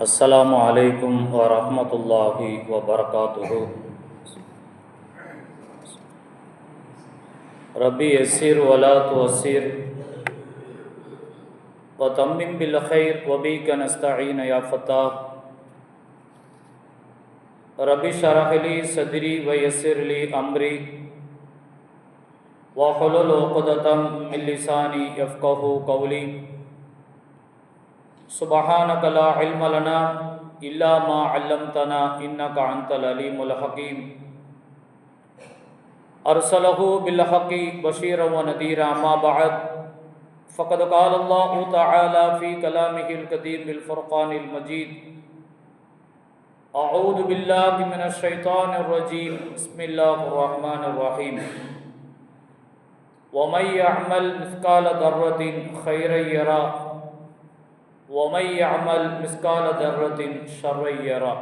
السلام علیکم ورحمۃ اللہ وبرکاتہ۔ ربی یسیر ولا توسیر وتمم بالخیر وبی نستعین یا فتح ربی شرح لی صدری و یسر لی امری۔ وحلل عقدتم من لسانی یفقہ قولی۔ سبحانك لا علم لنا إلا ما علمتنا إنك أنت العليم الحكيم. أرسله بالحق بشيرا ونذيرا ما بعد. فقد قال الله تعالى في كلامه القديم بالفرقان المجيد. أعوذ بالله من الشيطان الرجيم. بسم الله الرحمن الرحيم. ومن يعمل مثقال ذرة خيرا يرى ومن يعمل مثقال ذرة شرا يرى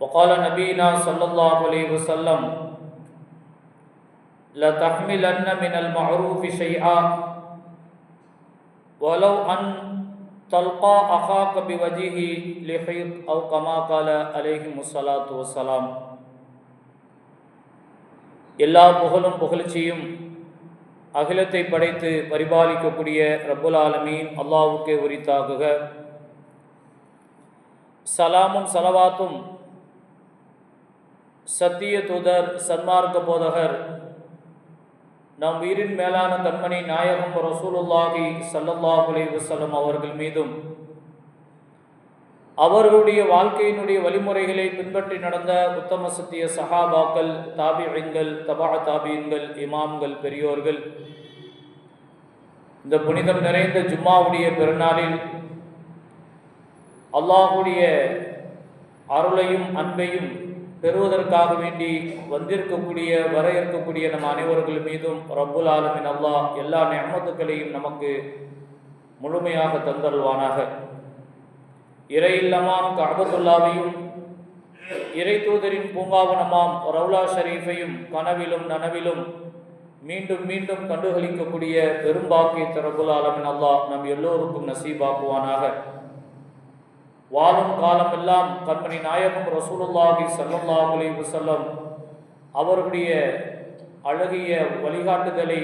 وقال نبينا صلى الله عليه وسلم لتحملن من المعروف شيئا ولو أن تلقى أخاك بوجهه لحيط أو كما قال عليهم الصلاة والسلام எல்லா புகழும் புகழ்ச்சியும் அகிலத்தை படைத்து பரிபாலிக்கக்கூடிய ரப்புல் ஆலமீன் அல்லாவுக்கே உரித்தாகுக. சலாமும் சலவாத்தும் சத்திய தூதர் சன்மார்க்க போதகர் நம் உயிரின் மேலான கண்மணி நாயகம் ரசூலுல்லாஹி சல்லல்லாஹ் அலைஹி அவர்கள் மீதும் அவர்களுடைய வாழ்க்கையினுடைய வழிமுறைகளை பின்பற்றி நடந்த உத்தம சத்திய சஹாபாக்கள் தாபியங்கள் தபா தாபியங்கள் இமாம்கள் பெரியோர்கள் இந்த புனிதம் நிறைந்த ஜும்மாவுடைய பெருநாளில் அல்லாஹுடைய அருளையும் அன்பையும் பெறுவதற்காக வேண்டி வந்திருக்கக்கூடிய வர இருக்கக்கூடிய நம் அனைவர்கள் மீதும் ரப்புல் ஆலமின் அல்லாஹ் எல்லா நியமத்துக்களையும் நமக்கு முழுமையாக தந்தருவானாக இறை இல்லமாம் கஹபத்துல்லாவையும் இறை தூதரின் பூங்காவனமாம் ரவுலா ஷரீஃபையும் கனவிலும் நனவிலும் மீண்டும் மீண்டும் கண்டுகளிக்கக்கூடிய பெரும்பாக்கிய ரபுல் ஆலமின் அல்லாஹ் நம் எல்லோருக்கும் நசீபாக்குவானாக. வாழும் காலம் எல்லாம் கண்மணி நாயகம் ரசூலுல்லாஹி சல்லல்லாஹு அலி வசல்லம் அவருடைய அழகிய வழிகாட்டுதலை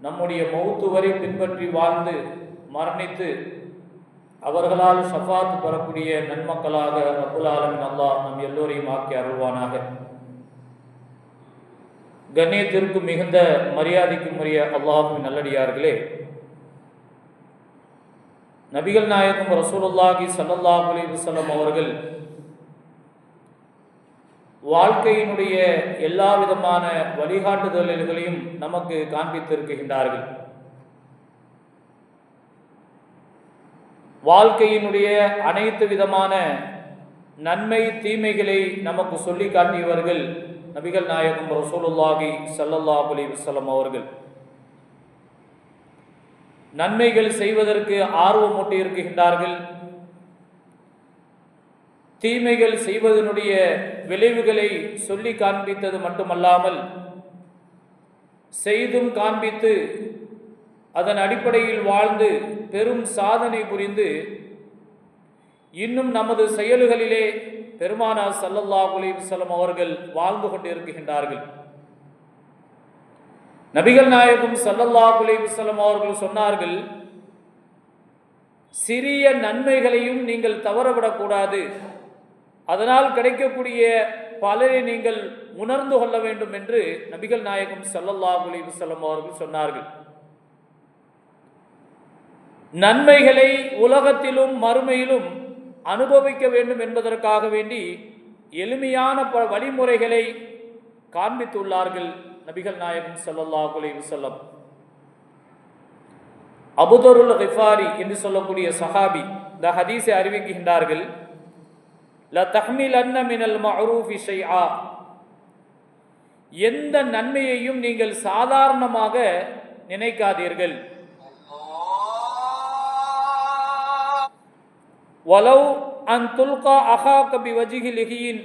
நம்முடைய மௌத்து வரை பின்பற்றி வாழ்ந்து மரணித்து அவர்களால் ஷஃபாத் பெறக்கூடிய நன்மக்களாக ரப்புல் ஆலமின் அல்லாஹ் நம் எல்லோரையும் ஆக்கி அருள்வானாக. கண்ணியத்திற்கும் மிகுந்த மரியாதைக்கும் உரிய அல்லாஹும் நல்லடியார்களே நபிகள் நாயகம் ரசூலுல்லாஹி சல்லல்லாஹு அலி வஸல்லம் அவர்கள் வாழ்க்கையினுடைய எல்லா விதமான வழிகாட்டுதல்களையும் நமக்கு காண்பித்திருக்கின்றார்கள். வாழ்க்கையினுடைய அனைத்து விதமான நன்மை தீமைகளை நமக்கு சொல்லி காட்டியவர்கள் நபிகள் நாயகம் ரசூலுல்லாஹி சல்லல்லா அலி வஸல்லம் அவர்கள். நன்மைகள் செய்வதற்கு ஆர்வமூட்டி இருக்கின்றார்கள் தீமைகள் செய்வதனுடைய விளைவுகளை சொல்லி காண்பித்தது மட்டுமல்லாமல் செய்தும் காண்பித்து அதன் அடிப்படையில் வாழ்ந்து பெரும் சாதனை புரிந்து இன்னும் நமது செயல்களிலே பெருமானா சல்லல்லாஹ் அலிவசலம் அவர்கள் வாழ்ந்து கொண்டிருக்கின்றார்கள். நபிகள் நாயகம் சல்லல்லாஹ் அலிவசலம் அவர்கள் சொன்னார்கள் சிறிய நன்மைகளையும் நீங்கள் தவறவிடக்கூடாது. அதனால் கிடைக்கக்கூடிய பலரை நீங்கள் உணர்ந்து கொள்ள வேண்டும் என்று நபிகள் நாயகம் சல்லல்லாஹ் அலிவசலம் அவர்கள் சொன்னார்கள். நன்மைகளை உலகத்திலும் மறுமையிலும் அனுபவிக்க வேண்டும் என்பதற்காக வேண்டி எளிமையான ப வழிமுறைகளை காண்பித்துள்ளார்கள் நபிகள் நாயகம் சல்லல்லாஹ் அலைஹி அபுதருல் ஹிஃபாரி என்று சொல்லக்கூடிய சஹாபி இந்த ஹதீஸை அறிவிக்கின்றார்கள் ல தஹ்மில் அன்ன மினல் மஅரூஃபி ஷைஆ. எந்த நன்மையையும் நீங்கள் சாதாரணமாக நினைக்காதீர்கள். வலவ் அன் துல்கா அஹா கபி வஜிகி லிகியின்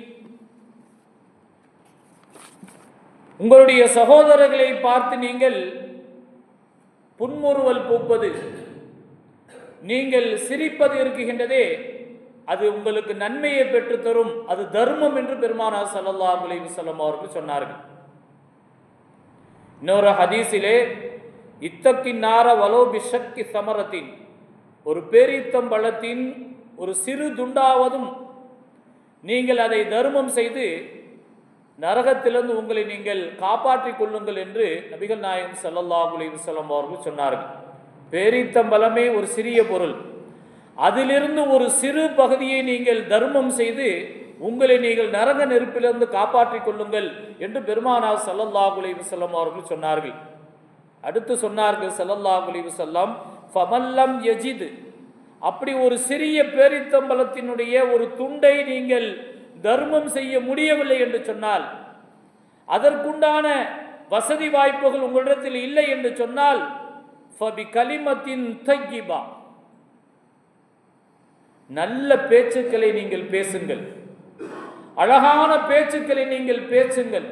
உங்களுடைய சகோதரர்களை பார்த்து நீங்கள் புன்முறுவல் பூப்பது நீங்கள் சிரிப்பது இருக்குகின்றதே அது உங்களுக்கு நன்மையை பெற்றுத்தரும் அது தர்மம் என்று பெருமானார் சல்லா அலி சொல்லம் அவர்கள் சொன்னார்கள். இன்னொரு ஹதீஸிலே இத்தக்கின் நார வலோ பிஷக்கி சமரத்தின் ஒரு பேரித்தம் பழத்தின் ஒரு சிறு துண்டாவதும் நீங்கள் அதை தர்மம் செய்து நரகத்திலிருந்து உங்களை நீங்கள் காப்பாற்றிக் கொள்ளுங்கள் என்று நபிகள் நாயகம் ஸல்லல்லாஹு அலைஹி அவர்கள் சொன்னார்கள். பேரித்தம்பலமே ஒரு சிறிய பொருள். அதிலிருந்து ஒரு சிறு பகுதியை நீங்கள் தர்மம் செய்து உங்களை நீங்கள் நரக நெருப்பிலிருந்து காப்பாற்றிக் கொள்ளுங்கள் என்று பெருமானார் ஸல்லல்லாஹு அலைஹி அவர்கள் சொன்னார்கள். அடுத்து சொன்னார்கள் ஸல்லல்லாஹு அலைஹி ஃபமல்லம் யஜித் அப்படி ஒரு சிறிய பேரித்தம்பலத்தினுடைய ஒரு துண்டை நீங்கள் தர்மம் செய்ய முடியவில்லை என்று சொன்னால் அதற்குண்டான வசதி வாய்ப்புகள் உங்களிடத்தில் இல்லை என்று சொன்னால் ஃபபி கலிமத்தின் தய்யிபா நல்ல பேச்சுக்களை நீங்கள் பேசுங்கள். அழகான பேச்சுக்களை நீங்கள் பேசுங்கள்.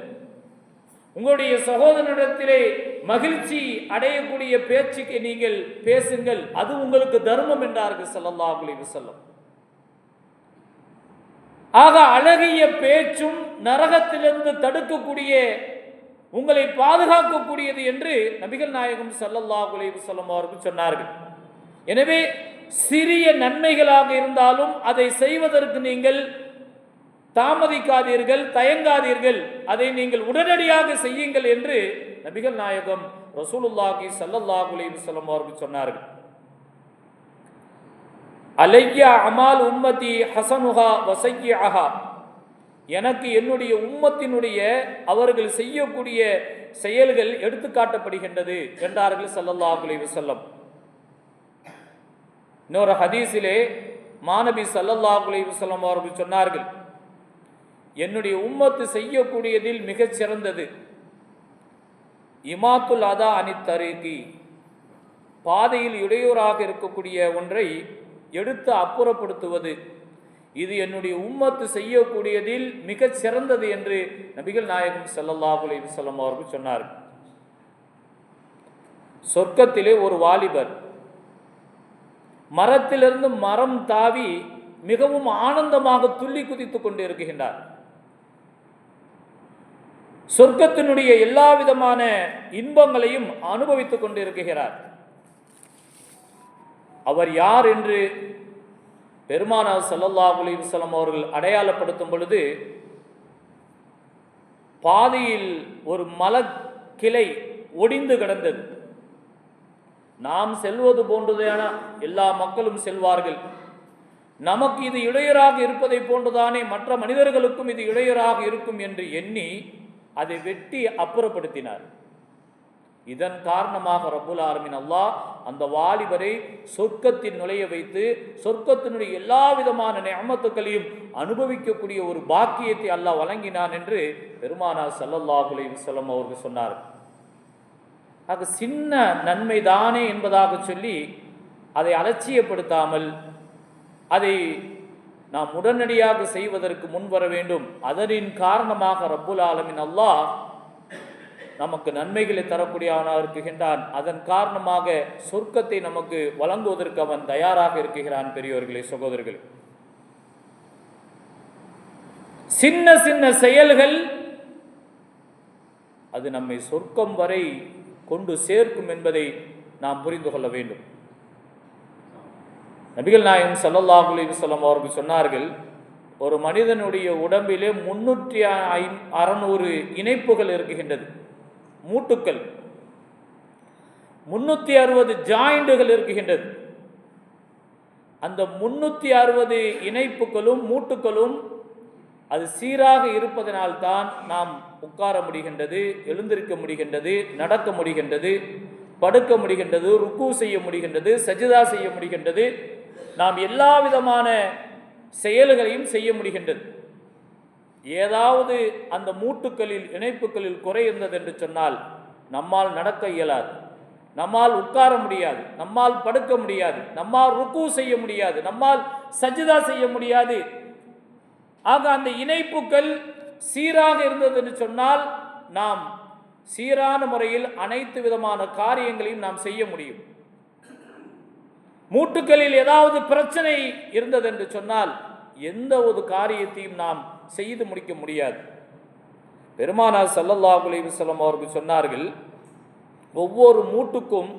உங்களுடைய சகோதரனிடத்திலே மகிழ்ச்சி அடையக்கூடிய பேச்சுக்கு நீங்கள் பேசுங்கள். அது உங்களுக்கு தர்மம் என்றார்கள் ஸல்லல்லாஹு அலைஹி ஆக அழகிய பேச்சும் நரகத்திலிருந்து தடுக்கக்கூடிய உங்களை பாதுகாக்கக்கூடியது என்று நபிகள் நாயகம் சல்லல்லா குலேபு வஸல்லம் அவர்கள் சொன்னார்கள். எனவே சிறிய நன்மைகளாக இருந்தாலும் அதை செய்வதற்கு நீங்கள் தாமதிக்காதீர்கள் தயங்காதீர்கள். அதை நீங்கள் உடனடியாக செய்யுங்கள் என்று நபிகள் நாயகம் ரசூலுல்லாஹி ஸல்லல்லாஹு செல்லம் அவர்கள் சொன்னார்கள். அலையா அமால் உம்மதி ஹசனுஹா வசையாஹா எனக்கு என்னுடைய உம்மத்தினுடைய அவர்கள் செய்யக்கூடிய செயல்கள் எடுத்துக்காட்டப்படுகின்றது என்றார்கள் ஸல்லல்லாஹு அலைஹி இன்னொரு ஹதீஸிலே மாநபி ஸல்லல்லாஹு அலைஹி அவர்கள் சொன்னார்கள் என்னுடைய உம்மத்து செய்யக்கூடியதில் மிகச் சிறந்தது. இமாத்துல் அதா அனித்தருகி பாதையில் இடையூறாக இருக்கக்கூடிய ஒன்றை எடுத்து அப்புறப்படுத்துவது. இது என்னுடைய உம்மத்து செய்யக்கூடியதில் மிகச் சிறந்தது என்று நபிகள் நாயகம் ஸல்லல்லாஹு அலைஹி அவர்கள் சொன்னார் சொர்க்கத்திலே ஒரு வாலிபர் மரத்திலிருந்து மரம் தாவி மிகவும் ஆனந்தமாக துள்ளி குதித்துக் கொண்டு இருக்கின்றார் சொர்க்கத்தினுடைய எல்லா விதமான இன்பங்களையும் அனுபவித்துக் கொண்டிருக்கிறார். அவர் யார் என்று பெருமானார் சல்லல்லா அலைஹி அவர்கள் அடையாளப்படுத்தும் பொழுது பாதையில் ஒரு மலக்கிளை ஒடிந்து கிடந்தது. நாம் செல்வது போன்றதான? எல்லா மக்களும் செல்வார்கள். நமக்கு இது இளையராக இருப்பதை போன்றுதானே மற்ற மனிதர்களுக்கும் இது இளையராக இருக்கும் என்று எண்ணி அதை வெட்டி அப்புறப்படுத்தினார். இதன் காரணமாக ரபுல் ஆர்மின் அல்லாஹ் அந்த வாலிபரை சொர்க்கத்தில் நுழைய வைத்து சொர்க்கத்தினுடைய எல்லா விதமான நியமத்துக்களையும் அனுபவிக்கக்கூடிய ஒரு பாக்கியத்தை அல்லாஹ் வழங்கினான் என்று பெருமானார் சல்லல்லாஹுலே செல்லம் அவர்கள் சொன்னார். அது சின்ன நன்மை தானே என்பதாக சொல்லி அதை அலட்சியப்படுத்தாமல் அதை நாம் உடனடியாக செய்வதற்கு முன் வர வேண்டும். அதனின் காரணமாக ரப்புல் ஆலமின் அல்லாஹ் நமக்கு நன்மைகளை தரக்கூடியவனாக இருக்குகின்றான் அதன் காரணமாக சொர்க்கத்தை நமக்கு வழங்குவதற்கு அவன் தயாராக இருக்குகிறான் பெரியோர்களே சகோதரர்களே. சின்ன சின்ன செயல்கள் அது நம்மை சொர்க்கம் வரை கொண்டு சேர்க்கும் என்பதை நாம் புரிந்து கொள்ள வேண்டும். நபிகள் நாயகம் ஸல்லல்லாஹு சொல்லம் வஸல்லம் அவர்கள் சொன்னார்கள் ஒரு மனிதனுடைய உடம்பிலே முன்னூற்றி ஐ- அறநூறு இணைப்புகள் இருக்குகின்றது மூட்டுக்கள். முன்னூற்றி அறுபது ஜாயிண்டுகள் இருக்குகின்றது அந்த முன்னூற்றி அறுபது இணைப்புகளும் மூட்டுக்களும் அது சீராக இருப்பதனால்தான் நாம் உட்கார முடிகின்றது எழுந்திருக்க முடிகின்றது நடக்க முடிகின்றது படுக்க முடிகின்றது ருக்கு செய்ய முடிகின்றது சஜிதா செய்ய முடிகின்றது. நாம் எல்லா விதமான செயல்களையும் செய்ய முடிகின்றது. ஏதாவது அந்த மூட்டுக்களில் இணைப்புகளில் குறை இருந்தது என்று சொன்னால் நம்மால் நடக்க இயலாது. நம்மால் உட்கார முடியாது. நம்மால் படுக்க முடியாது. நம்மால் ருக்கு செய்ய முடியாது. நம்மால் சஜிதா செய்ய முடியாது. ஆக அந்த இணைப்புகள் சீராக இருந்தது என்று சொன்னால் நாம் சீரான முறையில் அனைத்து விதமான காரியங்களையும் நாம் செய்ய முடியும். மூட்டுக்களில் ஏதாவது பிரச்சனை இருந்தது என்று சொன்னால் எந்த ஒரு காரியத்தையும் நாம் செய்து முடிக்க முடியாது. பெருமானார் சல்லல்லா அலைஹி அவர்கள் சொன்னார்கள் ஒவ்வொரு மூட்டுக்கும்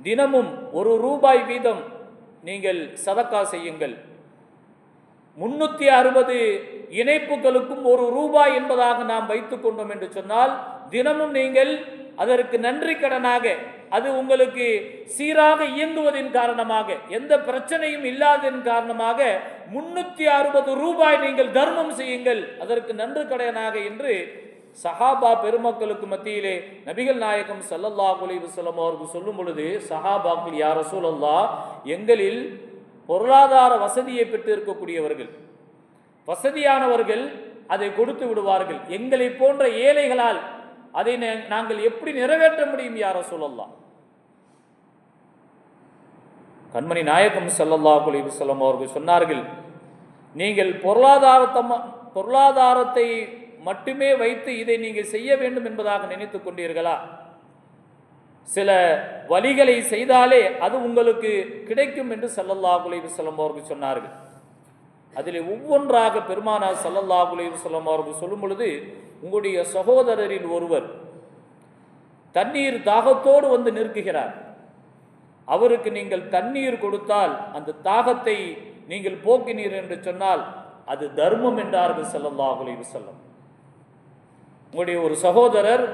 தினமும் ஒரு ரூபாய் வீதம் நீங்கள் சதக்கா செய்யுங்கள். முன்னூற்றி அறுபது இணைப்புகளுக்கும் ஒரு ரூபாய் என்பதாக நாம் வைத்துக் கொண்டோம் என்று சொன்னால் தினமும் நீங்கள் அதற்கு நன்றி கடனாக அது உங்களுக்கு சீராக இயங்குவதின் காரணமாக எந்த பிரச்சனையும் இல்லாததின் காரணமாக முன்னூத்தி அறுபது ரூபாய் நீங்கள் தர்மம் செய்யுங்கள் அதற்கு நன்று கடையனாக என்று சஹாபா பெருமக்களுக்கு மத்தியிலே நபிகள் நாயகம் சல்லல்லா அலைஹி வஸல்லம் அவர்கள் சொல்லும் பொழுது சஹாபாக்கள் யார சூழல்லா எங்களில் பொருளாதார வசதியை பெற்று இருக்கக்கூடியவர்கள் வசதியானவர்கள் அதை கொடுத்து விடுவார்கள். எங்களை போன்ற ஏழைகளால் அதை நாங்கள் எப்படி நிறைவேற்ற முடியும் யார சொல்லலாம் கண்மணி நாயகம் செல்லல்லா அலைஹி வஸல்லம் அவர்கள் சொன்னார்கள் நீங்கள் பொருளாதாரத்தம் பொருளாதாரத்தை மட்டுமே வைத்து இதை நீங்கள் செய்ய வேண்டும் என்பதாக நினைத்துக் கொண்டீர்களா? சில வழிகளை செய்தாலே அது உங்களுக்கு கிடைக்கும் என்று ஸல்லல்லாஹு அலைஹி அவர்கள் சொன்னார்கள். அதில் ஒவ்வொன்றாக பெருமானார் சல்லல்லா அலைஹி அவர்கள் சொல்லும் பொழுது உங்களுடைய சகோதரரில் ஒருவர் தண்ணீர் தாகத்தோடு வந்து நிற்குகிறார். அவருக்கு நீங்கள் தண்ணீர் கொடுத்தால் அந்த தாகத்தை நீங்கள் போக்கினீர் என்று சொன்னால் அது தர்மம் என்றார்கள் செல்லல்லா அலைஹி வஸல்லம். உங்களுடைய ஒரு சகோதரர்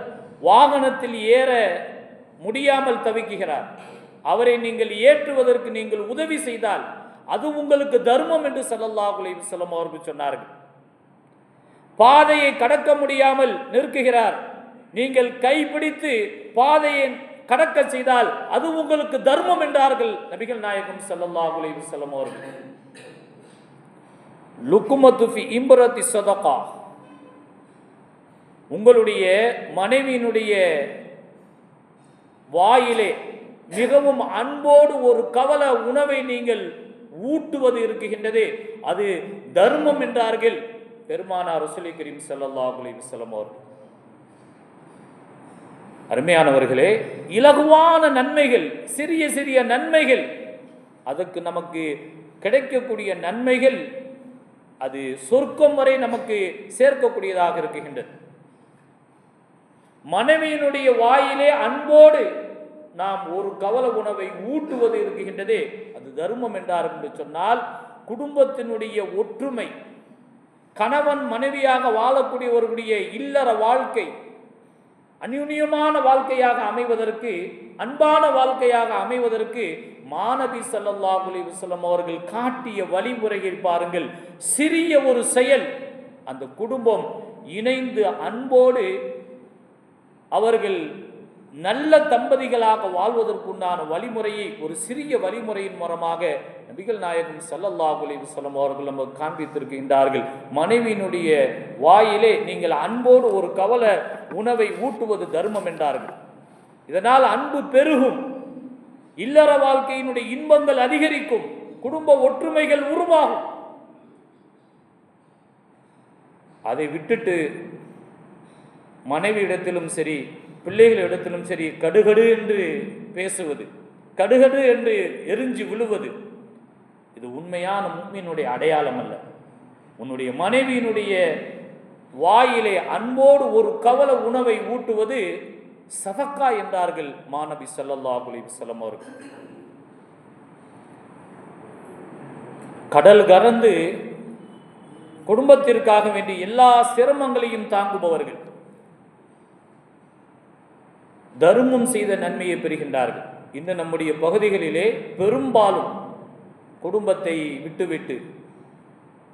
வாகனத்தில் ஏற முடியாமல் தவிக்குகிறார். அவரை நீங்கள் ஏற்றுவதற்கு நீங்கள் உதவி செய்தால் அது உங்களுக்கு தர்மம் என்று ஸல்லல்லாஹு செல்லம் அவர்கள் சொன்னார்கள். பாதையை கடக்க முடியாமல் நிற்குகிறார். நீங்கள் கைப்பிடித்து பாதையை கடக்க செய்தால் அது உங்களுக்கு தர்மம் என்றார்கள் நபிகள் நாயகம் ஸல்லல்லாஹு செல்லம் அவர்கள். லுக்குமத்து ஃபி சதகா உங்களுடைய மனைவியினுடைய வாயிலே மிகவும் அன்போடு ஒரு கவல உணவை நீங்கள் ஊட்டுவது இருக்குகின்றது. அது தர்மம் என்றார்கள். பெருமானார் ரசூலை கரீம் ஸல்லல்லாஹு அவர்கள். அருமையானவர்களே இலகுவான நன்மைகள் சிறிய சிறிய நன்மைகள் அதுக்கு நமக்கு கிடைக்கக்கூடிய நன்மைகள் அது சொர்க்கம் வரை நமக்கு சேர்க்கக்கூடியதாக இருக்குகின்றது மனைவியினுடைய வாயிலே அன்போடு நாம் ஒரு கவல உணவை ஊட்டுவது இருக்குகின்றதே அது தர்மம் என்றார் என்று சொன்னால் குடும்பத்தினுடைய ஒற்றுமை கணவன் மனைவியாக வாழக்கூடியவர்களுடைய இல்லற வாழ்க்கை அந்யுன்யமான வாழ்க்கையாக அமைவதற்கு அன்பான வாழ்க்கையாக அமைவதற்கு மாணவி ஸல்லல்லாஹு அலைஹி அவர்கள் காட்டிய வழிமுறையை பாருங்கள். சிறிய ஒரு செயல் அந்த குடும்பம் இணைந்து அன்போடு அவர்கள் நல்ல தம்பதிகளாக வாழ்வதற்குண்டான வழிமுறையை ஒரு சிறிய வழிமுறையின் மூலமாக நபிகள் நாயகம் சல்லல்லா அலைஹி அவர்கள் நமக்கு காண்பித்திருக்கின்றார்கள். மனைவியினுடைய வாயிலே நீங்கள் அன்போடு ஒரு கவல உணவை ஊட்டுவது தர்மம் என்றார்கள். இதனால் அன்பு பெருகும். இல்லற வாழ்க்கையினுடைய இன்பங்கள் அதிகரிக்கும். குடும்ப ஒற்றுமைகள் உருவாகும். அதை விட்டுட்டு மனைவியிடத்திலும் சரி பிள்ளைகளிடத்திலும் சரி கடுகடு என்று பேசுவது கடுகடு என்று எரிஞ்சு விழுவது இது உண்மையான முக்மீனுடைய அடையாளம் அல்ல. உன்னுடைய மனைவியினுடைய வாயிலே அன்போடு ஒரு கவல உணவை ஊட்டுவது சதக்கா என்றார்கள் மாணவி சல்லல்லா அலைஹி அவர்கள். கடல் கறந்து குடும்பத்திற்காக வேண்டி எல்லா சிரமங்களையும் தாங்குபவர்கள். தர்மம் செய்த நன்மையை பெறுகின்றார்கள். இந்த நம்முடைய பகுதிகளிலே பெரும்பாலும் குடும்பத்தை விட்டுவிட்டு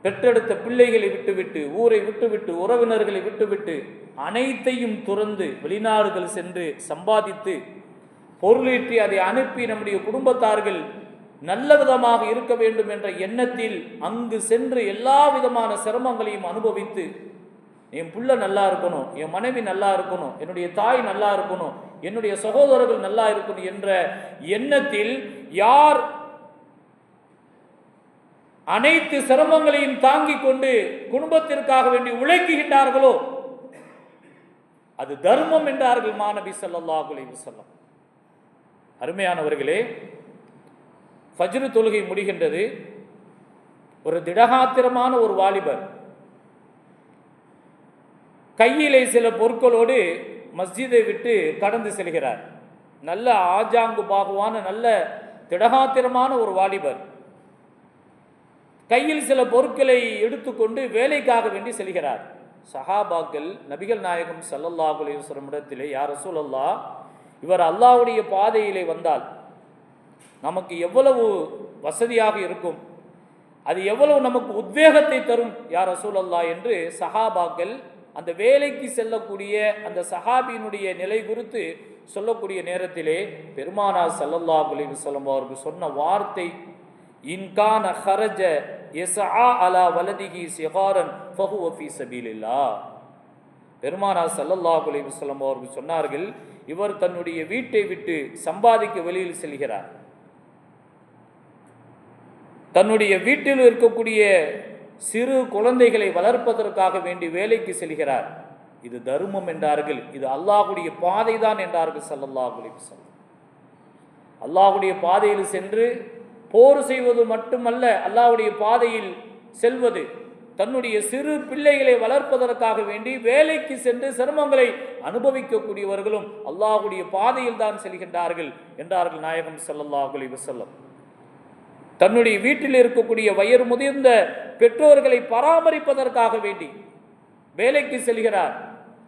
பெற்றெடுத்த பிள்ளைகளை விட்டுவிட்டு ஊரை விட்டுவிட்டு உறவினர்களை விட்டுவிட்டு அனைத்தையும் துறந்து வெளிநாடுகள் சென்று சம்பாதித்து பொருளீற்றி அதை அனுப்பி நம்முடைய குடும்பத்தார்கள் நல்ல விதமாக இருக்க வேண்டும் என்ற எண்ணத்தில் அங்கு சென்று எல்லா விதமான சிரமங்களையும் அனுபவித்து என் புள்ள நல்லா இருக்கணும் என் மனைவி நல்லா இருக்கணும் என்னுடைய தாய் நல்லா இருக்கணும் என்னுடைய சகோதரர்கள் நல்லா இருக்கணும் என்ற எண்ணத்தில் யார் அனைத்து சிரமங்களையும் தாங்கிக் கொண்டு குடும்பத்திற்காக வேண்டி உழைக்குகின்றார்களோ அது தர்மம் என்றார்கள் மாநபி ஸல்லல்லாஹு அலைஹி சொல்லம் அருமையானவர்களே ஃபஜ்ரு தொழுகை முடிகின்றது. ஒரு திடகாத்திரமான ஒரு வாலிபர் கையிலே சில பொருட்களோடு மஸ்ஜிதை விட்டு கடந்து செல்கிறார். நல்ல ஆஜாங்கு பாகுவான நல்ல திடகாத்திரமான ஒரு வாலிபர். கையில் சில பொருட்களை எடுத்துக்கொண்டு வேலைக்காக வேண்டி செல்கிறார். சஹாபாக்கள் நபிகள் நாயகம் ஸல்லல்லாஹு அலைஹி யார் சூழல்லா இவர் அல்லாஹ்வுடைய பாதையிலே வந்தால் நமக்கு எவ்வளவு வசதியாக இருக்கும்? அது எவ்வளவு நமக்கு உத்வேகத்தை தரும் யார் ரசூலல்லா என்று சஹாபாக்கள் அந்த வேலைக்கு செல்லக்கூடிய அந்த சஹாபியினுடைய நிலை குறித்து சொல்லக்கூடிய நேரத்திலே பெருமானா சல்லல்லா அலைஹி வஸல்லம் அவருக்கு சொன்ன வார்த்தை இன்கான ஹரஜ எஸ்ஆ அலா வலதிகி சிகாரன் ஃபஹுவ ஃபீ சபீலில்லாஹ். பெருமானா சல்லல்லா அலைஹி வஸல்லம் அவர்கள் சொன்னார்கள் இவர் தன்னுடைய வீட்டை விட்டு சம்பாதிக்க வெளியில் செல்கிறார். தன்னுடைய வீட்டில் இருக்கக்கூடிய சிறு குழந்தைகளை வளர்ப்பதற்காக வேண்டி வேலைக்கு செல்கிறார். இது தர்மம் என்றார்கள். இது அல்லாஹுடைய பாதை தான் என்றார்கள் சல்லல்லாஹுலி அலைஹி அல்லாஹுடைய பாதையில் சென்று போர் செய்வது மட்டுமல்ல அல்லாஹுடைய பாதையில் செல்வது தன்னுடைய சிறு பிள்ளைகளை வளர்ப்பதற்காக வேண்டி வேலைக்கு சென்று சிரமங்களை அனுபவிக்கக்கூடியவர்களும் அல்லாஹ்வுடைய பாதையில் தான் செல்கின்றார்கள் என்றார்கள் நாயகம் சல்லல்லாஹுலி வசல்லம் தன்னுடைய வீட்டில் இருக்கக்கூடிய வயிறு முதிர்ந்த பெற்றோர்களை பராமரிப்பதற்காக வேண்டி வேலைக்கு செல்கிறார்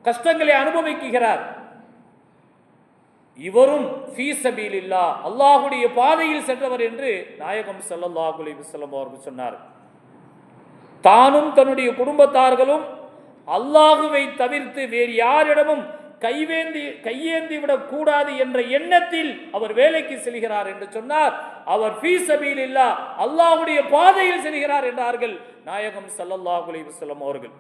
கஷ்டங்களை அனுபவிக்குகிறார் இவரும் ஃபீசபீலில்லா அல்லாஹுடைய பாதையில் சென்றவர் என்று நாயகம் ஸல்லல்லாஹு அலைஹி அவர்கள் சொன்னார். தானும் தன்னுடைய குடும்பத்தார்களும் அல்லாஹுவை தவிர்த்து வேறு யாரிடமும் கைவேந்தி கையேந்தி விடக்கூடாது என்ற எண்ணத்தில் அவர் வேலைக்கு செல்கிறார் என்று சொன்னார். அவர் ஃபீசபீல் இல்லா அல்லாஹுடைய பாதையில் செல்கிறார் என்றார்கள். நாயகம் சல்லல்லாஹ் அலிவசல்லம் அவர்கள்.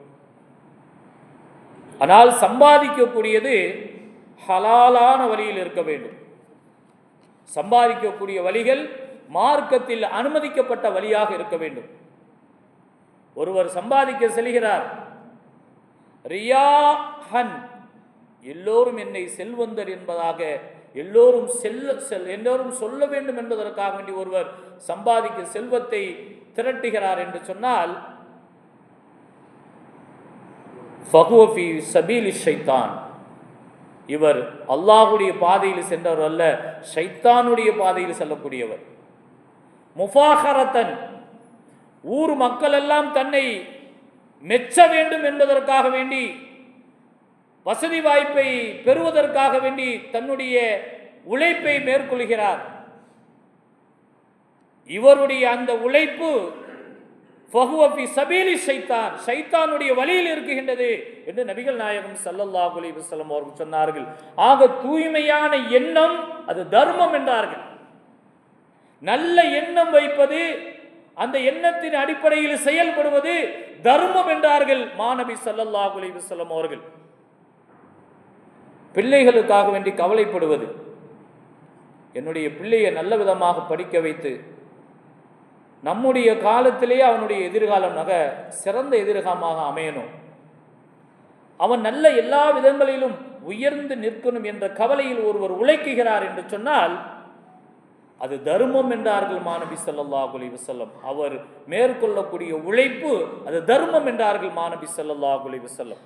ஆனால் சம்பாதிக்கக்கூடியது ஹலாலான வழியில் இருக்க வேண்டும். சம்பாதிக்கக்கூடிய வழிகள் மார்க்கத்தில் அனுமதிக்கப்பட்ட வழியாக இருக்க வேண்டும். ஒருவர் சம்பாதிக்க செல்கிறார். ரியா ஹன் எல்லோரும் என்னை செல்வந்தர் என்பதாக எல்லோரும் செல்ல செல் எல்லோரும் சொல்ல வேண்டும் என்பதற்காக வேண்டி ஒருவர் சம்பாதிக்க செல்வத்தை திரட்டுகிறார் என்று சொன்னால் ஃபகுவஃபி சபீலி ஷைத்தான். இவர் அல்லாஹுடைய பாதையில் சென்றவர் அல்ல ஷைத்தானுடைய பாதையில் செல்லக்கூடியவர். முஃபாஹரத்தன் ஊர் மக்கள் எல்லாம் தன்னை மெச்ச வேண்டும் என்பதற்காக வேண்டி வசதி வாய்ப்பை பெறுவதற்காக வேண்டி தன்னுடைய உழைப்பை மேற்கொள்கிறார். இவருடைய அந்த உழைப்பு ஃபஹுவஃபி சபீலி சைத்தான் சைத்தானுடைய வழியில் இருக்குகின்றது என்று நபிகள் நாயகம் ஸல்லல்லாஹு அலைஹி அவர்கள் சொன்னார்கள். ஆக தூய்மையான எண்ணம் அது தர்மம் என்றார்கள். நல்ல எண்ணம் வைப்பது அந்த எண்ணத்தின் அடிப்படையில் செயல்படுவது தர்மம் என்றார்கள் மாநபி ஸல்லல்லாஹு அலி வசலம் அவர்கள். பிள்ளைகளுக்காக வேண்டி கவலைப்படுவது. என்னுடைய பிள்ளையை நல்ல விதமாக படிக்க வைத்து நம்முடைய காலத்திலேயே அவனுடைய எதிர்காலம் நக சிறந்த எதிர்காலமாக அமையணும். அவன் நல்ல எல்லா விதங்களிலும் உயர்ந்து நிற்கணும் என்ற கவலையில் ஒருவர் உழைக்குகிறார் என்று சொன்னால் அது தர்மம் என்றார்கள் மாணவி ஸல்லல்லாஹு குலி வசல்லம் அவர் மேற்கொள்ளக்கூடிய உழைப்பு அது தர்மம் என்றார்கள் மாணவி ஸல்லல்லாஹு குலி வசல்லம்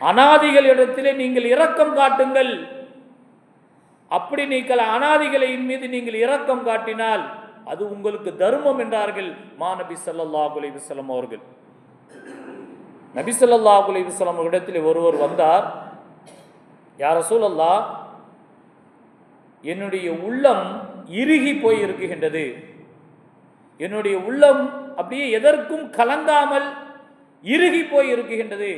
அனாதிகளிடத்திலே நீங்கள் இரக்கம் காட்டுங்கள். அப்படி நீங்கள் அனாதிகளின் மீது நீங்கள் இரக்கம் காட்டினால் அது உங்களுக்கு தர்மம் என்றார்கள் மாநபி ஸல்லல்லாஹு அலைஹி அவர்கள். நபி ஸல்லல்லாஹு அலைஹி இடத்தில் ஒருவர் வந்தார். யார சூழல்லா என்னுடைய உள்ளம் இறுகி போய் இருக்குகின்றது என்னுடைய உள்ளம் அப்படியே எதற்கும் கலங்காமல் இறுகி போய் இருக்குகின்றது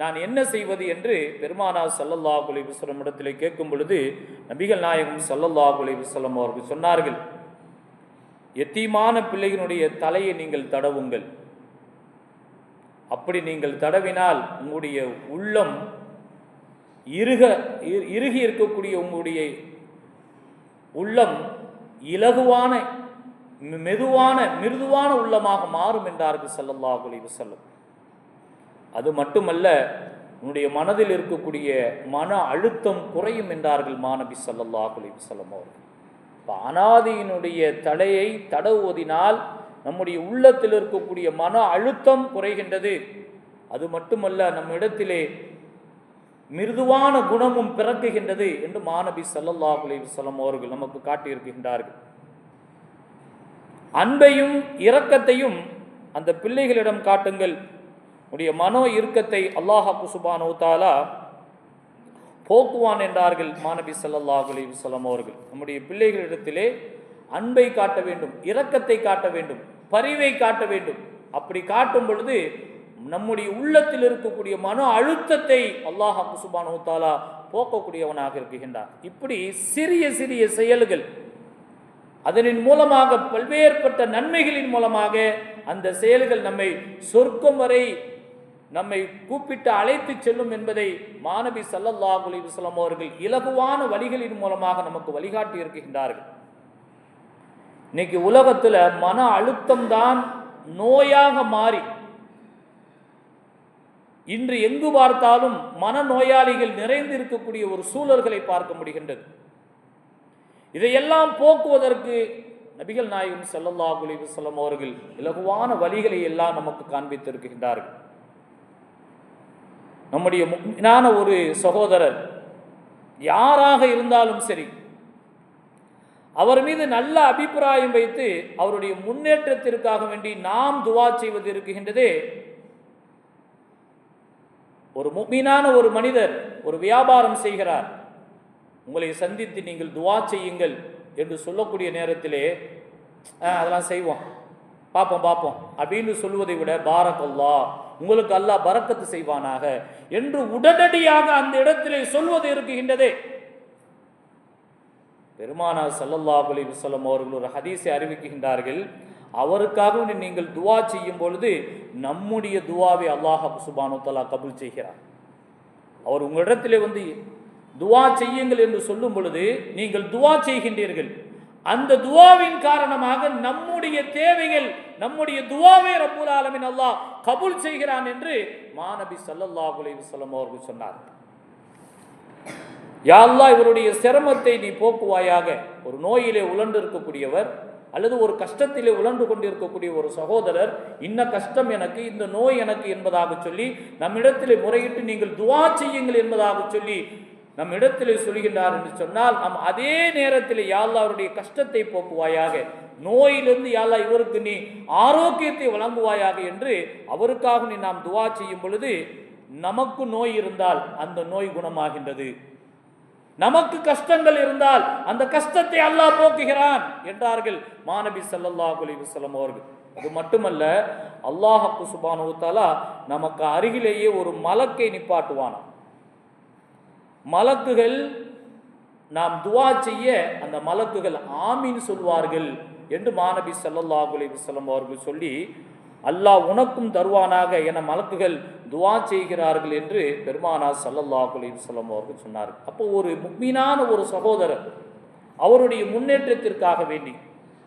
நான் என்ன செய்வது என்று பெருமானா சல்லல்லா குலிபுசலம் இடத்திலே கேட்கும் பொழுது நபிகள் நாயகம் சல்லல்லா குலிபுசலம் அவர்கள் சொன்னார்கள் எத்தீமான பிள்ளையினுடைய தலையை நீங்கள் தடவுங்கள். அப்படி நீங்கள் தடவினால் உங்களுடைய உள்ளம் இறுக இரு- இறுகி இருக்கக்கூடிய உங்களுடைய உள்ளம் இலகுவான மெதுவான மிருதுவான உள்ளமாக மாறும் என்றார்கள் சல்லல்லா குலிபுசல்லம் அது மட்டுமல்ல உன்னுடைய மனதில் இருக்கக்கூடிய மன அழுத்தம் குறையும் என்றார்கள் மாநபி ஸல்லல்லாஹு அலைஹி அவர்கள். இப்போ அனாதியினுடைய தலையை தடவுவதினால் நம்முடைய உள்ளத்தில் இருக்கக்கூடிய மன அழுத்தம் குறைகின்றது. அது மட்டுமல்ல நம் இடத்திலே மிருதுவான குணமும் பிறக்குகின்றது என்று மாநபி சல்லல்லா அலைஹி அவர்கள் நமக்கு காட்டியிருக்கின்றார்கள். அன்பையும் இரக்கத்தையும் அந்த பிள்ளைகளிடம் காட்டுங்கள். உடைய மனோ இறுக்கத்தை அல்லாஹாக்கு சுபானோ தாலா போக்குவான் என்றார்கள் மாணவி சல்லாஹ் அலைஹி அவர்கள். நம்முடைய பிள்ளைகளிடத்திலே அன்பை காட்ட வேண்டும் இரக்கத்தை காட்ட வேண்டும் பரிவை காட்ட வேண்டும். அப்படி காட்டும் பொழுது நம்முடைய உள்ளத்தில் இருக்கக்கூடிய மன அழுத்தத்தை அல்லாஹாக்கு சுபானோ தாலா போக்கக்கூடியவனாக இருக்கின்றான். இப்படி சிறிய சிறிய செயல்கள் அதனின் மூலமாக பல்வேறுபட்ட நன்மைகளின் மூலமாக அந்த செயல்கள் நம்மை சொர்க்கம் வரை நம்மை கூப்பிட்டு அழைத்து செல்லும் என்பதை மாணவி சல்லல்லாஹு அலைஹி அவர்கள் இலகுவான வழிகளின் மூலமாக நமக்கு வழிகாட்டி இருக்கின்றார்கள். இன்னைக்கு உலகத்தில் மன அழுத்தம் தான் நோயாக மாறி இன்று எங்கு பார்த்தாலும் மனநோயாளிகள் நிறைந்து இருக்கக்கூடிய ஒரு சூழல்களை பார்க்க முடிகின்றது. இதையெல்லாம் போக்குவதற்கு நபிகள் நாயகம் ஸல்லல்லாஹு அலைஹி அவர்கள் இலகுவான வழிகளை எல்லாம் நமக்கு காண்பித்திருக்கின்றார்கள். நம்முடைய முக்மினான ஒரு சகோதரர். யாராக இருந்தாலும் சரி அவர் மீது நல்ல அபிப்பிராயம் வைத்து அவருடைய முன்னேற்றத்திற்காக வேண்டி நாம் துவா செய்வது இருக்கின்றதே ஒரு முக்மீனான ஒரு மனிதர் ஒரு வியாபாரம் செய்கிறார். உங்களை சந்தித்து நீங்கள் துவா செய்யுங்கள் என்று சொல்லக்கூடிய நேரத்திலே அதெல்லாம் செய்வோம். பார்ப்போம் பார்ப்போம் அப்படின்னு சொல்வதை விட பாரத் அல்லா உங்களுக்கு அல்லாஹ் பரக்கத்து செய்வானாக என்று உடனடியாக அந்த இடத்திலே சொல்வது இருக்குகின்றதே பெருமானார் சல்லல்லா அலி வஸல்லம் அவர்கள் ஒரு ஹதீஸை அறிவிக்கின்றார்கள். அவருக்காக நீங்கள் துவா செய்யும் பொழுது நம்முடைய துவாவை அல்லாஹ் சுபானு தலா கபுல் செய்கிறார். அவர் உங்களிடத்திலே வந்து துவா செய்யுங்கள் என்று சொல்லும் பொழுது நீங்கள் துவா செய்கின்றீர்கள். அந்த துவாவின் காரணமாக நம்முடைய தேவைகள் நம்முடைய துவாவை ரப்பூல் ஆலமின் அல்லாஹ் கபூல் செய்கிறான் என்று மாநபி ஸல்லல்லாஹு அலைஹி அவர்கள் சொன்னார். யா இவருடைய சிரமத்தை நீ போக்குவாயாக. ஒரு நோயிலே உழண்டு இருக்கக்கூடியவர் அல்லது ஒரு கஷ்டத்திலே உழண்டு கொண்டிருக்கக்கூடிய ஒரு சகோதரர் இன்ன கஷ்டம் எனக்கு இந்த நோய் எனக்கு என்பதாக சொல்லி நம்மிடத்திலே முறையிட்டு நீங்கள் துவா செய்யுங்கள் என்பதாக சொல்லி நம் இடத்தில் சொல்கின்றார் என்று சொன்னால் நாம் அதே நேரத்தில் யாழ்லா அவருடைய கஷ்டத்தை போக்குவாயாக நோயிலிருந்து யாழ்லா இவருக்கு நீ ஆரோக்கியத்தை வழங்குவாயாக என்று அவருக்காக நீ நாம் துவா செய்யும் பொழுது நமக்கு நோய் இருந்தால் அந்த நோய் குணமாகின்றது. நமக்கு கஷ்டங்கள் இருந்தால் அந்த கஷ்டத்தை அல்லாஹ் போக்குகிறான் என்றார்கள் மாநபி ஸல்லல்லாஹு அலைஹி வசலம் அவர்கள். அது மட்டுமல்ல அல்லாஹப்பு சுப்ஹானஹு நமக்கு அருகிலேயே ஒரு மலக்கை நிப்பாட்டுவான் மலக்குகள் நாம் துவா செய்ய அந்த மலக்குகள் ஆமீன் சொல்வார்கள் என்று மாநபி ஸல்லல்லாஹு அலைஹி அவர்கள் சொல்லி அல்லாஹ் உனக்கும் தருவானாக என மலக்குகள் துவா செய்கிறார்கள் என்று பெருமானா ஸல்லல்லாஹு அலைஹி அவர்கள் சொன்னார் அப்போ ஒரு முக்மீனான ஒரு சகோதரர் அவருடைய முன்னேற்றத்திற்காக வேண்டி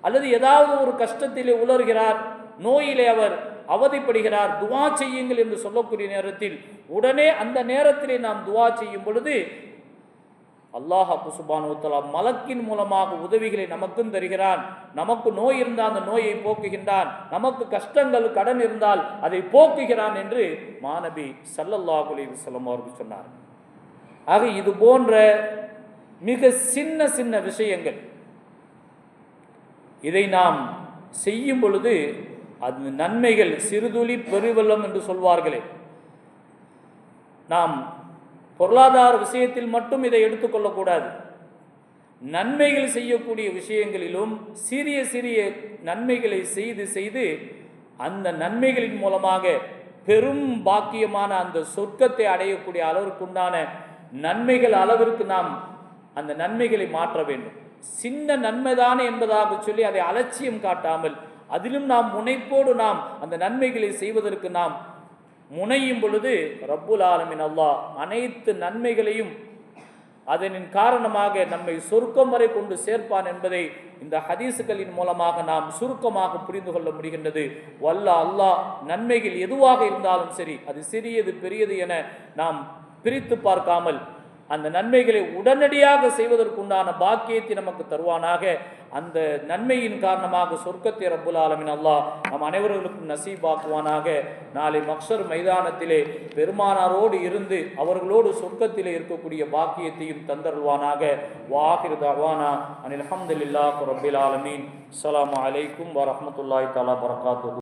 அல்லது ஏதாவது ஒரு கஷ்டத்திலே உலர்கிறார் நோயிலே அவர் அவதிப்படுகிறார் துவா செய்யுங்கள் என்று சொல்லக்கூடிய நேரத்தில் உடனே அந்த நேரத்திலே நாம் துவா செய்யும் பொழுது அல்லாஹ் சுபானுத்தலா மலக்கின் மூலமாக உதவிகளை நமக்கும் தருகிறான். நமக்கு நோய் இருந்தால் அந்த நோயை போக்குகின்றான். நமக்கு கஷ்டங்கள் கடன் இருந்தால் அதை போக்குகிறான் என்று மாணவி ஸல்லல்லாஹு அலைஹி அவர்கள் சொன்னார். ஆக இது போன்ற மிக சின்ன சின்ன விஷயங்கள். இதை நாம் செய்யும் பொழுது அது நன்மைகள் சிறுதுளி பெருவெள்ளம் என்று சொல்வார்களே. நாம் பொருளாதார விஷயத்தில் மட்டும் இதை எடுத்துக்கொள்ளக்கூடாது நன்மைகள் செய்யக்கூடிய விஷயங்களிலும் சிறிய சிறிய நன்மைகளை செய்து செய்து அந்த நன்மைகளின் மூலமாக பெரும் பாக்கியமான அந்த சொர்க்கத்தை அடையக்கூடிய அளவிற்குண்டான நன்மைகள் அளவிற்கு நாம் அந்த நன்மைகளை மாற்ற வேண்டும். சின்ன நன்மைதானே என்பதாக சொல்லி அதை அலட்சியம் காட்டாமல் அதிலும் நாம் முனைப்போடு நாம் அந்த நன்மைகளை செய்வதற்கு நாம் முனையும் பொழுது ரப்புல் ஆலமின் அல்லாஹ் அனைத்து நன்மைகளையும் அதனின் காரணமாக நம்மை சொர்க்கம் வரை கொண்டு சேர்ப்பான் என்பதை இந்த ஹதீசுகளின் மூலமாக நாம் சுருக்கமாக புரிந்து கொள்ள முடிகின்றது. வல்ல அல்லாஹ் நன்மைகள் எதுவாக இருந்தாலும் சரி அது சிறியது பெரியது என நாம் பிரித்து பார்க்காமல் அந்த நன்மைகளை உடனடியாக செய்வதற்குண்டான பாக்கியத்தை நமக்கு தருவானாக. அந்த நன்மையின் காரணமாக சொர்க்கத்தை ரப்புல் ஆலமின் அல்லாஹ் நம் அனைவர்களுக்கும் நசீபாக்குவானாக. நாளை மக்சர் மைதானத்திலே பெருமானாரோடு இருந்து அவர்களோடு சொர்க்கத்திலே இருக்கக்கூடிய பாக்கியத்தையும் தந்தருள்வானாக. வாஹிர் தவானா அனில் அஹமதுல்லா ரபில் ஆலமீன். அலாம் அலைக்கும் வரமத்துல்லாய் தஆலா பரகாத்து